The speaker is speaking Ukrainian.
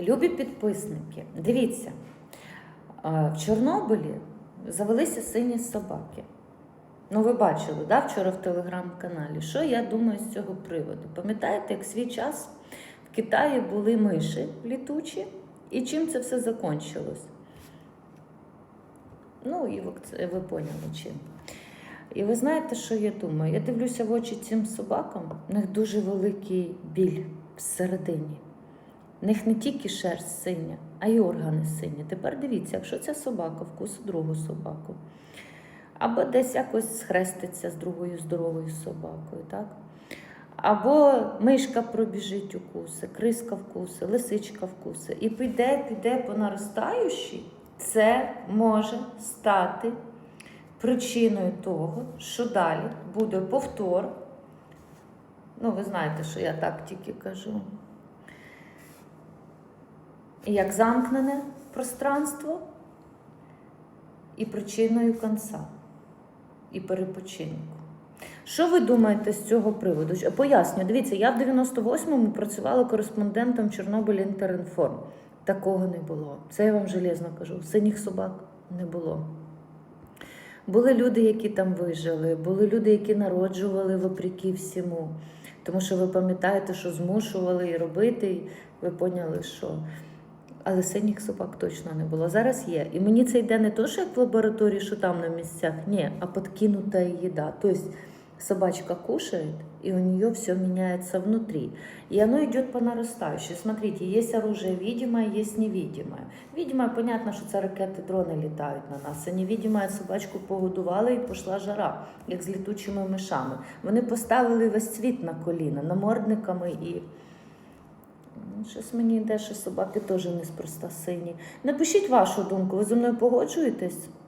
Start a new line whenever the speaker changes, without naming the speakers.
Любі підписники, дивіться, е, в Чорнобилі завелися сині собаки. Ну, ви бачили, да, вчора в телеграм-каналі. Що я думаю з цього приводу? Пам'ятаєте, як свій час в Китаї були миші літучі, і чим це все закінчилось? Ну, і ви, ви поняли чим. І ви знаєте, що я думаю? Я дивлюся в очі цим собакам, в них дуже великий біль всередині. В них не тільки шерсть синя, а й органи сині. Тепер дивіться, якщо ця собака вкусить другу собаку, або десь якось схреститься з другою здоровою собакою, так? Або мишка пробіжить укуси, криска вкуси, лисичка вкуси. І піде, піде по наростаючій, це може стати причиною того, що далі буде повтор. Ну, ви знаєте, що я так тільки кажу. Як замкнене пространство і причиною конца, і перепочинку. Що ви думаєте з цього приводу? Ж- Поясню, дивіться, я в 98-му працювала кореспондентом Чорнобиль Інтерінформ. Такого не було. Це я вам железно кажу. Синіх собак не було. Були люди, які там вижили, були люди, які народжували вопреки всьому. Тому що ви пам'ятаєте, що змушували і робити, і ви поняли, що. Але синіх собак точно не було. Зараз є. І мені це йде не то, що як в лабораторії, що там на місцях, ні, а подкинута їда. Тобто собачка кушает, и у нее все меняется внутри. И оно идет по нарастающей. Смотрите, есть оружие видимое, есть невидимое. Видимое, понятно, що це ракети, дрони літають на нас. А невидимое собачку погодували і пішла жара, як з літучими мишами. Вони поставили весь світ на коліна, намордниками і. Щось мені йде, що собаки теж неспроста сині. Напишіть вашу думку, ви зі мною погоджуєтесь?